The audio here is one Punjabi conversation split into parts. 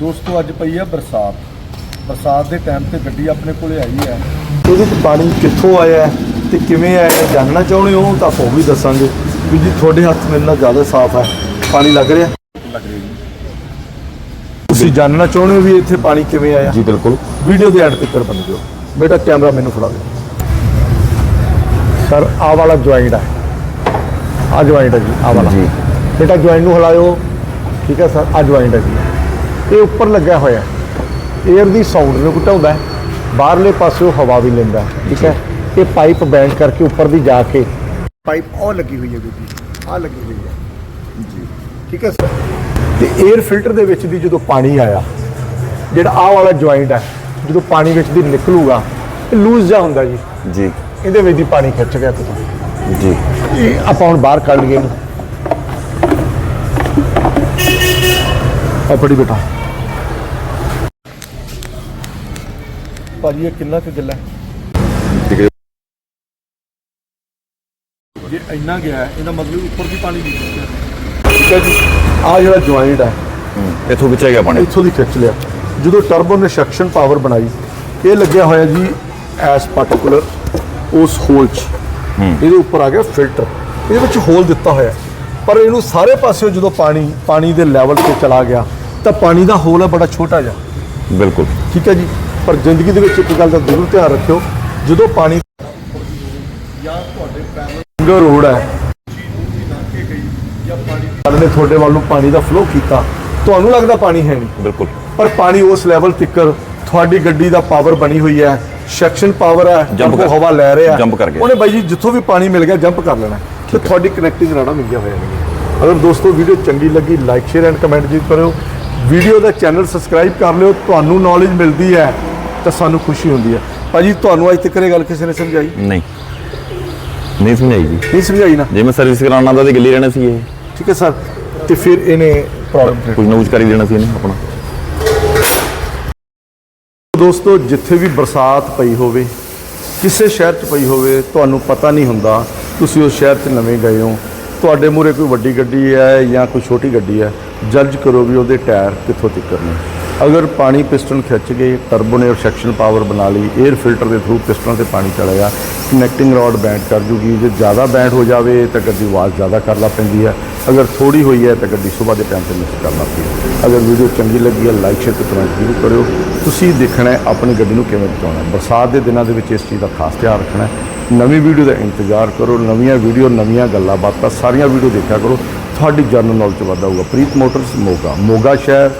ਦੋਸਤੋ ਅੱਜ ਪਈ ਆ ਬਰਸਾਤ। ਬਰਸਾਤ ਦੇ ਟਾਈਮ ਤੇ ਗੱਡੀ ਆਪਣੇ ਕੋਲੇ ਆਈ ਹੈ। ਇਹਦੇ ਵਿੱਚ ਪਾਣੀ ਕਿੱਥੋਂ ਆਇਆ ਹੈ ਤੇ ਕਿਵੇਂ ਆਇਆ ਹੈ ਜਾਣਨਾ ਚਾਹੁੰਦੇ ਹੋ? ਤਾਂ ਉਹ ਵੀ ਦੱਸਾਂਗੇ। ਵੀ ਜੀ ਤੁਹਾਡੇ ਹੱਥ ਮੇਰੇ ਨਾਲ ਜ਼ਿਆਦਾ ਸਾਫ਼ ਹੈ। ਪਾਣੀ ਲੱਗ ਰਿਹਾ? ਲੱਗ ਰਿਹਾ ਜੀ। ਤੁਸੀਂ ਜਾਣਨਾ ਚਾਹੁੰਦੇ ਹੋ ਵੀ ਇੱਥੇ ਪਾਣੀ ਕਿਵੇਂ ਆਇਆ? ਜੀ ਬਿਲਕੁਲ। ਵੀਡੀਓ ਦੇ ਐਂਡ ਤੱਕ ਬਣ ਜਾਓ। ਬੇਟਾ ਕੈਮਰਾ ਮੈਨੂੰ ਫੜਾ ਦੇ ਸਰ ਆਹ ਵਾਲਾ ਜੁਆਇੰਟ ਹੈ ਆ ਜੁਆਇੰਟ ਹੈ ਜੀ ਆਹ ਵਾਲਾ। ਜੀ। ਬੇਟਾ ਜੁਆਇੰਟ ਨੂੰ ਹਿਲਾਇਓ। ਠੀਕ ਹੈ ਸਰ ਆ ਜੁਆਇੰਟ ਹੈ ਜੀ। ਇਹ ਉੱਪਰ ਲੱਗਿਆ ਹੋਇਆ ਹੈ। 에ਅਰ ਦੀ ਸਾਊਂਡ ਨੂੰ ਘਟਾਉਂਦਾ ਹੈ। ਬਾਹਰਲੇ ਪਾਸਿਓਂ ਹਵਾ ਵੀ ਲੈਂਦਾ ਹੈ। ਠੀਕ ਹੈ? ਇਹ ਪਾਈਪ ਬੈਂਡ ਕਰਕੇ ਉੱਪਰ ਦੀ ਜਾ ਕੇ ਪਾਈਪ ਉਹ ਲੱਗੀ ਹੋਈ ਹੈ ਬੀਬੀ। ਆ ਲੱਗੀ ਹੋਈ ਹੈ। ਜੀ। ਠੀਕ ਹੈ ਸਰ? ਤੇ 에ਅਰ ਫਿਲਟਰ ਦੇ ਵਿੱਚ ਦੀ ਜਦੋਂ ਪਾਣੀ ਆਇਆ ਜਿਹੜਾ ਆਹ ਵਾਲਾ ਜੁਆਇੰਟ ਹੈ ਜਦੋਂ ਪਾਣੀ ਵਿੱਚ ਦੀ ਨਿਕਲੂਗਾ ਇਹ ਲੂਜ਼ ਜਾ ਹੁੰਦਾ ਜੀ। ਜੀ। ਇਹਦੇ ਵਿੱਚ ਦੀ ਪਾਣੀ ਖਿੱਚ ਗਿਆ ਤੁਸੀਂ ਜੀ। ਇਹ ਆਪਾਂ ਹੁਣ ਬਾਹਰ ਕੱਢ ਲਈਏ ਇਹਨੂੰ ਆ ਫੜੀ ਬੇਟਾ ਭਾਜੀ ਇਹ ਕਿੰਨਾ ਕੁ ਗਿੱਲਾ ਹੈ? ਠੀਕ ਹੈ ਜੇ ਇੰਨਾ ਗਿਆ ਹੈ, ਇਹਦਾ ਮਤਲਬ ਉੱਪਰ ਦੀ ਪਾਣੀ ਨਹੀਂ ਗਿਆ। ਠੀਕ ਹੈ ਜੀ। ਆ ਜਿਹੜਾ ਜੁਆਇੰਟ ਹੈ ਇੱਥੋਂ ਖਿੱਚਿਆ ਗਿਆ ਪਾਣੀ। ਇੱਥੋਂ ਦੀ ਖਿੱਚ ਲਿਆ। ਜਦੋਂ ਟਰਬੋ ਨੇ ਸਕਸ਼ਨ ਪਾਵਰ ਬਣਾਈ ਇਹ ਲੱਗਿਆ ਹੋਇਆ ਜੀ ਐਸ ਪਾਰਟਿਕੂਲਰ ਉਸ ਹੋਲ 'ਚ। ਇਹਦੇ ਉੱਪਰ ਆ ਗਿਆ ਫਿਲਟਰ ਇਹਦੇ ਵਿੱਚ ਹੋਲ ਦਿੱਤਾ ਹੋਇਆ ਹੈ। ਪਰ ਇਹਨੂੰ ਸਾਰੇ ਪਾਸਿਓਂ ਜਦੋਂ ਪਾਣੀ ਪਾਣੀ ਦੇ ਲੈਵਲ ਤੇ ਚਲਾ ਗਿਆ ਤਾਂ ਪਾਣੀ ਦਾ ਹੋਲ ਹੈ ਬੜਾ ਛੋਟਾ ਜਿਹਾ। ਬਿਲਕੁਲ। ਠੀਕ ਹੈ ਜੀ? ਪਰ ਜ਼ਿੰਦਗੀ ਦੇ ਵਿੱਚ ਇੱਕ ਗੱਲ ਦਾ ਜ਼ਰੂਰ ਧਿਆਨ ਰੱਖਿਓ ਜਦੋਂ ਪਾਣੀ ਜਾਂ ਤੁਹਾਡੇ ਪੈਨਲ ਰੋਡ ਹੈ ਨੇ ਤੁਹਾਡੇ ਵੱਲ ਨੂੰ ਪਾਣੀ ਦਾ ਫਲੋ ਕੀਤਾ ਤੁਹਾਨੂੰ ਲੱਗਦਾ ਪਾਣੀ ਹੈ ਨਹੀਂ। ਬਿਲਕੁਲ। ਪਰ ਪਾਣੀ ਉਸ ਲੈਵਲ ਤੱਕਰ ਤੁਹਾਡੀ ਗੱਡੀ ਦਾ ਪਾਵਰ ਬਣੀ ਹੋਈ ਹੈ ਸੈਕਸ਼ਨ ਪਾਵਰ ਹੈ ਕਰ- ਹਵਾ ਲੈ ਰਿਹਾ। ਉਹਨੇ ਬਾਈ ਜੀ ਜਿੱਥੋਂ ਵੀ ਪਾਣੀ ਮਿਲ ਗਿਆ ਜੰਪ ਕਰ ਲੈਣਾ ਤੇ ਤੁਹਾਡੀ ਕਨੈਕਟਿੰਗ ਰਾੜਾ ਮਿਲ ਗਿਆ ਹੋਇਆ ਅਗਰ ਦੋਸਤੋ ਵੀਡੀਓ ਚੰਗੀ ਲੱਗੀ ਲਾਈਕ ਸ਼ੇਅਰ ਐਂਡ ਕਮੈਂਟ ਜ਼ਰੂਰ ਕਰਿਓ। ਵੀਡੀਓ ਦਾ ਚੈਨਲ ਸਬਸਕ੍ਰਾਈਬ ਕਰ ਲਿਓ ਤੁਹਾਨੂੰ ਨੌਲੇਜ ਮਿਲਦੀ ਹੈ ਤਾਂ ਸਾਨੂੰ ਖੁਸ਼ੀ ਹੁੰਦੀ ਹੈ। ਭਾਜੀ ਤੁਹਾਨੂੰ ਅੱਜ ਤੱਕ ਇਹ ਗੱਲ ਕਿਸੇ ਨੇ ਸਮਝਾਈ? ਨਹੀਂ। ਨਹੀਂ ਸਮਝਾਈ ਜੀ। ਨਹੀਂ ਸਮਝਾਈ ਨਾ। ਜੇ ਮੈਂ ਸਰਵਿਸ ਕਰਾਉਣਾ ਤਾਂ ਤੇ ਗੱਲੀ ਰਹਿਣਾ ਸੀ ਇਹ। ਠੀਕ ਹੈ ਸਰ ਤੇ ਫਿਰ ਇਹਨੇ ਪ੍ਰੋਬਲਮ ਕੁਝ ਨਾ ਕਰ ਦੇਣਾ ਸੀ ਇਹਨੇ ਆਪਣਾ। ਦੋਸਤੋ ਜਿੱਥੇ ਵੀ ਬਰਸਾਤ ਪਈ ਹੋਵੇ ਕਿਸੇ ਸ਼ਹਿਰ 'ਚ ਪਈ ਹੋਵੇ ਤੁਹਾਨੂੰ ਪਤਾ ਨਹੀਂ ਹੁੰਦਾ ਤੁਸੀਂ ਉਸ ਸ਼ਹਿਰ 'ਚ ਨਵੇਂ ਗਏ ਹੋ, ਤੁਹਾਡੇ ਮੂਹਰੇ ਕੋਈ ਵੱਡੀ ਗੱਡੀ ਹੈ ਜਾਂ ਕੋਈ ਛੋਟੀ ਗੱਡੀ ਹੈ, ਜੱਜ ਕਰੋ ਵੀ ਉਹਦੇ ਟਾਇਰ ਕਿੱਥੋਂ ਤੱਕ ਨੇ। ਅਗਰ ਪਾਣੀ ਪਿਸਟਨ ਖਿੱਚ ਗਏ ਟਰਬੋ ਨੇ ਸੈਕਸ਼ਨ ਪਾਵਰ ਬਣਾ ਲਈ 에ਅਰ ਫਿਲਟਰ ਦੇ ਥਰੂ ਪਿਸਟਨ ਤੇ ਪਾਣੀ ਚਲਾ ਕਨੈਕਟਿੰਗ ਰੋਡ ਬੈਂਡ ਕਰ ਜੂਗੀ, ਜੇ ਜ਼ਿਆਦਾ ਬੈਂਡ ਹੋ ਜਾਵੇ ਤਾਂ ਗੱਡੀ ਆਵਾਜ਼ ਜ਼ਿਆਦਾ ਕਰ ਲਾ ਪੈਂਦੀ ਹੈ, ਅਗਰ ਥੋੜੀ ਹੋਈ ਹੈ ਤਾਂ ਗੱਡੀ ਸਵੇਰ ਦੇ ਟਾਈਮ ਤੇ ਮਿਸ ਕਰ ਲੱਗ ਪਈ ਅਗਰ ਵੀਡੀਓ ਚੰਗੀ ਲੱਗੀ ਹੈ ਲਾਈਕ ਸ਼ੇਅਰ ਤੇ ਕਮੈਂਟ ਜ਼ਰੂਰ ਕਰਿਓ। ਤੁਸੀਂ ਦੇਖਣਾ ਆਪਣੀ ਗੱਡੀ ਨੂੰ ਕਿਵੇਂ ਬਚਾਉਣਾ ਬਰਸਾਤ ਦੇ ਦਿਨਾਂ ਦੇ ਵਿੱਚ ਇਸ ਚੀਜ਼ ਦਾ ਖਾਸ ਧਿਆਨ ਰੱਖਣਾ ਨਵੀਂ ਵੀਡੀਓ ਦਾ ਇੰਤਜ਼ਾਰ ਕਰੋ, ਨਵੀਆਂ ਵੀਡੀਓ, ਨਵੀਆਂ ਗੱਲਾਂ ਬਾਤਾਂ, ਸਾਰੀਆਂ ਵੀਡੀਓ ਦੇਖਿਆ ਕਰੋ। ਤੁਹਾਡੀ ਜਨਰਲ ਨੌਲੇਜ ਵਾਧਾ ਹੋਊਗਾ। ਪ੍ਰੀਤ ਮੋਟਰਸ, ਮੋਗਾ। ਮੋਗਾ ਸ਼ਹਿਰ।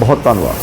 ਬਹੁਤ ਧੰਨਵਾਦ।